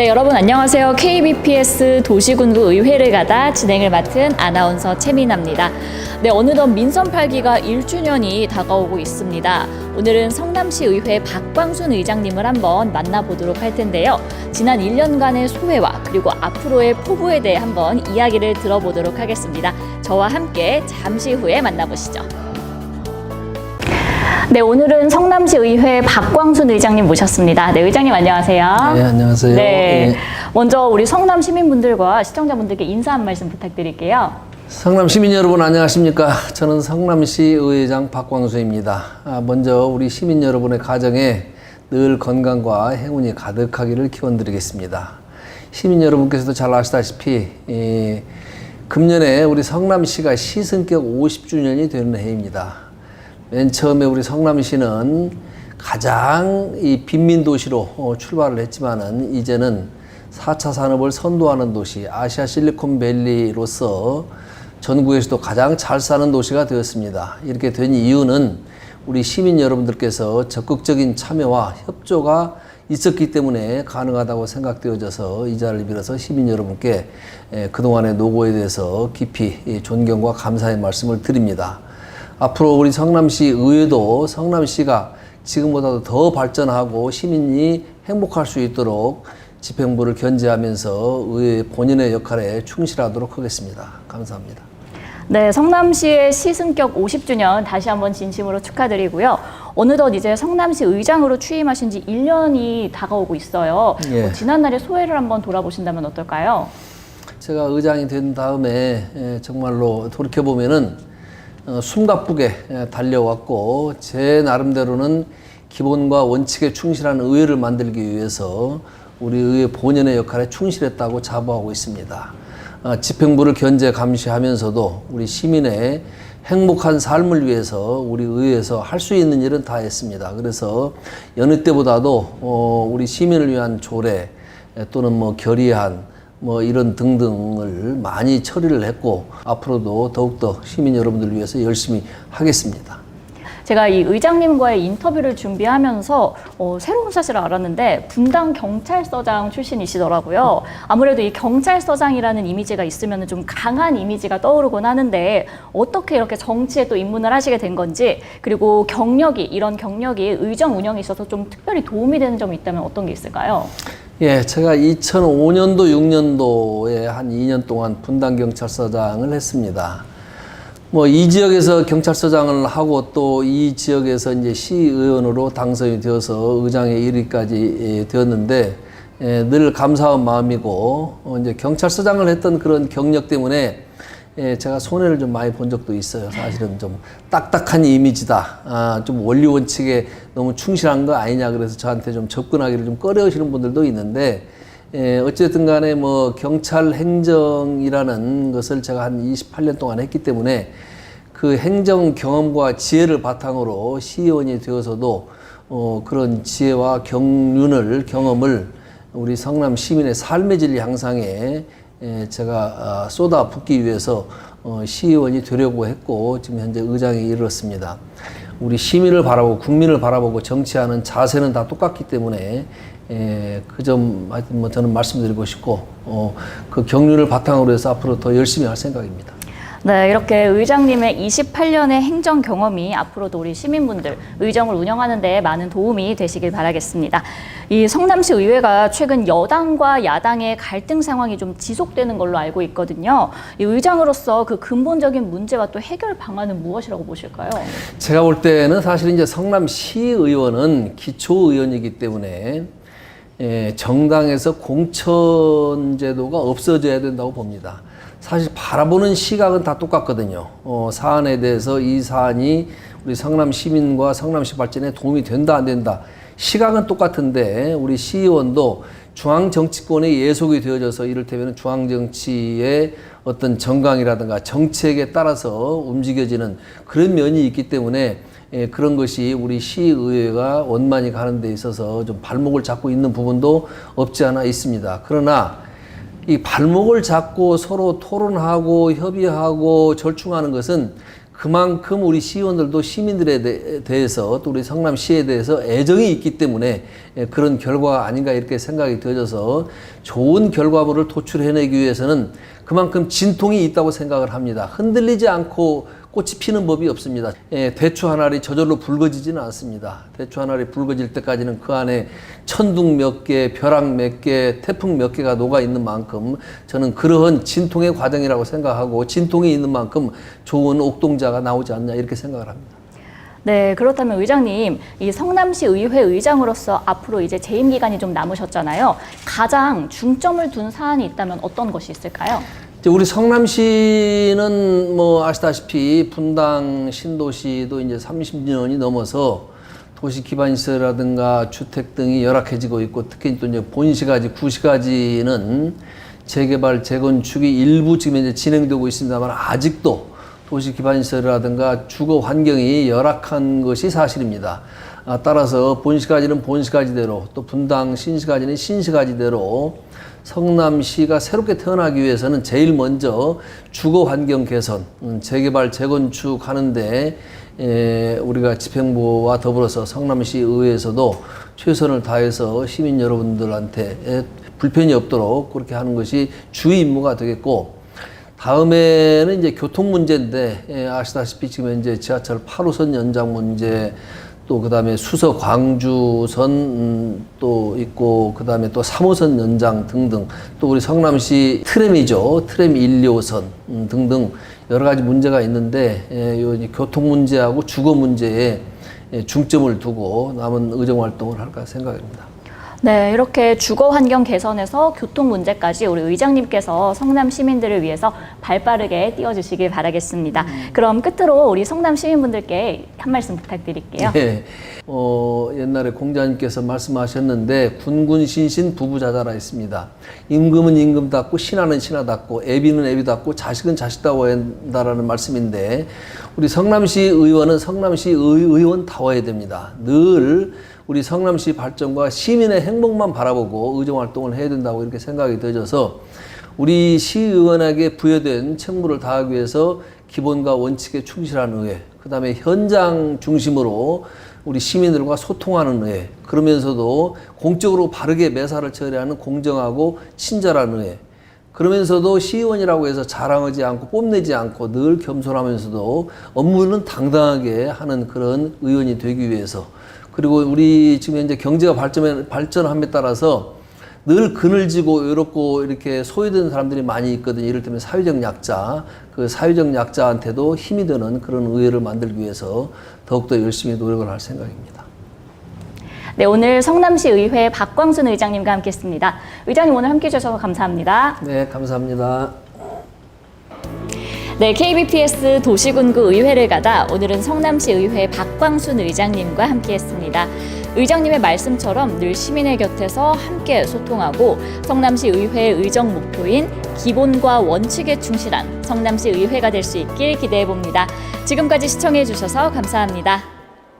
네, 여러분 안녕하세요. KBPS 도시군구 의회를 가다 진행을 맡은 아나운서 최민아입니다. 네, 어느덧 민선 8기가 1주년이 다가오고 있습니다. 오늘은 성남시 의회 박광순 의장님을 한번 만나보도록 할 텐데요. 지난 1년간의 소회와 그리고 앞으로의 포부에 대해 한번 이야기를 들어보도록 하겠습니다. 저와 함께 잠시 후에 만나보시죠. 네, 오늘은 성남시 의회 박광순 의장님 모셨습니다. 네, 의장님 안녕하세요. 네, 안녕하세요. 네. 네. 먼저 우리 성남 시민분들과 시청자분들께 인사 한 말씀 부탁드릴게요. 성남 시민 여러분 안녕하십니까? 저는 성남시 의회장 박광수입니다. 아, 먼저 우리 시민 여러분의 가정에 늘 건강과 행운이 가득하기를 기원드리겠습니다. 시민 여러분께서도 잘 아시다시피 이, 금년에 우리 성남시가 시승격 50주년이 되는 해입니다. 맨 처음에 우리 성남시는 가장 이 빈민 도시로 어, 출발을 했지만은 이제는 4차 산업을 선도하는 도시 아시아 실리콘밸리로서 전국에서도 가장 잘 사는 도시가 되었습니다. 이렇게 된 이유는 우리 시민 여러분들께서 적극적인 참여와 협조가 있었기 때문에 가능하다고 생각되어져서 이 자리를 빌어서 시민 여러분께 에, 그동안의 노고에 대해서 깊이 이 존경과 감사의 말씀을 드립니다. 앞으로 우리 성남시 의회도 성남시가 지금보다도 더 발전하고 시민이 행복할 수 있도록 집행부를 견제하면서 의회 본연의 역할에 충실하도록 하겠습니다. 감사합니다. 네, 성남시의 시승격 50주년 다시 한번 진심으로 축하드리고요. 어느덧 이제 성남시 의장으로 취임하신 지 1년이 다가오고 있어요. 예. 어, 지난날의 소회를 한번 돌아보신다면 어떨까요? 제가 의장이 된 다음에 에, 정말로 돌이켜 보면은 어, 숨가쁘게 에, 달려왔고 제 나름대로는 기본과 원칙에 충실한 의회를 만들기 위해서 우리 의회 본연의 역할에 충실했다고 자부하고 있습니다. 어, 집행부를 견제 감시하면서도 우리 시민의 행복한 삶을 위해서 우리 의회에서 할 수 있는 일은 다 했습니다. 그래서 여느 때보다도 어, 우리 시민을 위한 조례 에, 또는 뭐 결의안 뭐 이런 등등을 많이 처리를 했고 앞으로도 더욱더 시민 여러분들을 위해서 열심히 하겠습니다. 제가 이 의장님과의 인터뷰를 준비하면서 어, 새로운 사실을 알았는데 분당 경찰서장 출신이시더라고요. 아무래도 이 경찰서장이라는 이미지가 있으면 좀 강한 이미지가 떠오르곤 하는데 어떻게 이렇게 정치에 또 입문을 하시게 된 건지 그리고 경력이 이런 경력이 의정 운영에 있어서 좀 특별히 도움이 되는 점이 있다면 어떤 게 있을까요? 예, 제가 2005년도, 6년도에 한 2년 동안 분당 경찰서장을 했습니다. 뭐 이 지역에서 경찰서장을 하고 또 이 지역에서 이제 시의원으로 당선이 되어서 의장에 이르기까지 예, 되었는데 예, 늘 감사한 마음이고 어, 이제 경찰서장을 했던 그런 경력 때문에 예, 제가 손해를 좀 많이 본 적도 있어요. 사실은 좀 딱딱한 이미지다. 아, 좀 원리 원칙에 너무 충실한 거 아니냐. 그래서 저한테 좀 접근하기를 좀 꺼려하시는 분들도 있는데, 예, 어쨌든 간에 뭐 경찰 행정이라는 것을 제가 한 28년 동안 했기 때문에 그 행정 경험과 지혜를 바탕으로 시의원이 되어서도 어, 그런 지혜와 경륜을, 경험을 우리 성남 시민의 삶의 질 향상에 에, 제가 아, 쏟아 붓기 위해서 어, 시의원이 되려고 했고 지금 현재 의장에 이르렀습니다. 우리 시민을 바라보고 국민을 바라보고 정치하는 자세는 다 똑같기 때문에 그 점 하여튼 뭐 저는 말씀드리고 싶고 어, 그 경륜을 바탕으로 해서 앞으로 더 열심히 할 생각입니다. 네, 이렇게 의장님의 28년의 행정 경험이 앞으로도 우리 시민분들 의정을 운영하는 데 많은 도움이 되시길 바라겠습니다. 이 성남시 의회가 최근 여당과 야당의 갈등 상황이 좀 지속되는 걸로 알고 있거든요. 이 의장으로서 그 근본적인 문제와 또 해결 방안은 무엇이라고 보실까요? 제가 볼 때는 사실 이제 성남시 의원은 기초 의원이기 때문에 예, 정당에서 공천 제도가 없어져야 된다고 봅니다. 사실 바라보는 시각은 다 똑같거든요. 어, 사안에 대해서 이 사안이 우리 성남 시민과 성남시 발전에 도움이 된다 안 된다 시각은 똑같은데 우리 시의원도 중앙 정치권에 예속이 되어져서 이를테면 중앙 정치의 어떤 정강이라든가 정책에 따라서 움직여지는 그런 면이 있기 때문에 예, 그런 것이 우리 시의회가 원만히 가는 데 있어서 좀 발목을 잡고 있는 부분도 없지 않아 있습니다. 그러나 이 발목을 잡고 서로 토론하고 협의하고 절충하는 것은 그만큼 우리 시의원들도 시민들에 대- 대해서 또 우리 성남시에 대해서 애정이 있기 때문에 예, 그런 결과가 아닌가 이렇게 생각이 되어져서 좋은 결과물을 도출해내기 위해서는 그만큼 진통이 있다고 생각을 합니다. 흔들리지 않고 꽃이 피는 법이 없습니다. 예, 대추 한 알이 저절로 붉어지지는 않습니다. 대추 한 알이 붉어질 때까지는 그 안에 천둥 몇 개, 벼락 몇 개, 태풍 몇 개가 녹아 있는 만큼 저는 그러한 진통의 과정이라고 생각하고 진통이 있는 만큼 좋은 옥동자가 나오지 않냐 이렇게 생각을 합니다. 네, 그렇다면 의장님, 이 성남시 의회 의장으로서 앞으로 이제 재임 기간이 좀 남으셨잖아요. 가장 중점을 둔 사안이 있다면 어떤 것이 있을까요? 이제 우리 성남시는 뭐 아시다시피 분당 신도시도 이제 30년이 넘어서 도시 기반 시설이라든가 주택 등이 열악해지고 있고 특히 또 이제 본시가지 구시가지는 재개발 재건축이 일부 지금 이제 진행되고 있습니다만 아직도 도시 기반 시설이라든가 주거 환경이 열악한 것이 사실입니다. 아, 따라서 본시가지는 본시가지대로 또 분당 신시가지는 신시가지대로 성남시가 새롭게 태어나기 위해서는 제일 먼저 주거 환경 개선, 음, 재개발, 재건축 하는데 에, 우리가 집행부와 더불어서 성남시 의회에서도 최선을 다해서 시민 여러분들한테 에, 불편이 없도록 그렇게 하는 것이 주 임무가 되겠고 다음에는 이제 교통 문제인데 예, 아시다시피 지금 현재 지하철 8호선 연장 문제 또 그다음에 수서 광주선 음, 또 있고 그다음에 또 3호선 연장 등등 또 우리 성남시 트램이죠 트램 1, 2호선 음, 등등 여러 가지 문제가 있는데 예, 요 이제 교통 문제하고 주거 문제에 예, 중점을 두고 남은 의정 활동을 할까 생각입니다. 네, 이렇게 주거 환경 개선에서 교통 문제까지 우리 의장님께서 성남 시민들을 위해서 발빠르게 띄워주시길 바라겠습니다. 그럼 끝으로 우리 성남 시민분들께 한 말씀 부탁드릴게요. 예. 어, 옛날에 공자님께서 말씀하셨는데 군군 신신 부부자자라 했습니다. 임금은 임금답고 신하는 신하답고 애비는 애비답고 자식은 자식다워 한다라는 말씀인데 우리 성남시 의원은 성남시 의, 의원다워야 됩니다. 늘 우리 성남시 발전과 시민의 행복만 바라보고 의정 활동을 해야 된다고 이렇게 생각이 되어져서 우리 시의원에게 부여된 책무를 다하기 위해서 기본과 원칙에 충실한 의회, 그 다음에 현장 중심으로 우리 시민들과 소통하는 의회, 그러면서도 공적으로 바르게 매사를 처리하는 공정하고 친절한 의회, 그러면서도 시의원이라고 해서 자랑하지 않고 뽐내지 않고 늘 겸손하면서도 업무는 당당하게 하는 그런 의원이 되기 위해서 그리고 우리 지금 현재 경제가 발전, 발전함에 따라서 늘 그늘지고 외롭고 이렇게 소외된 사람들이 많이 있거든요. 이를테면 사회적 약자, 그 사회적 약자한테도 힘이 되는 그런 의회를 만들기 위해서 더욱더 열심히 노력을 할 생각입니다. 네, 오늘 성남시 의회 박광순 의장님과 함께했습니다. 의장님 오늘 함께해 주셔서 감사합니다. 네, 감사합니다. 네, KBPS 도시군구 의회를 가다 오늘은 성남시 의회 박광순 의장님과 함께했습니다. 의장님의 말씀처럼 늘 시민의 곁에서 함께 소통하고 성남시 의회 의정 목표인 기본과 원칙에 충실한 성남시 의회가 될 수 있길 기대해 봅니다. 지금까지 시청해 주셔서 감사합니다.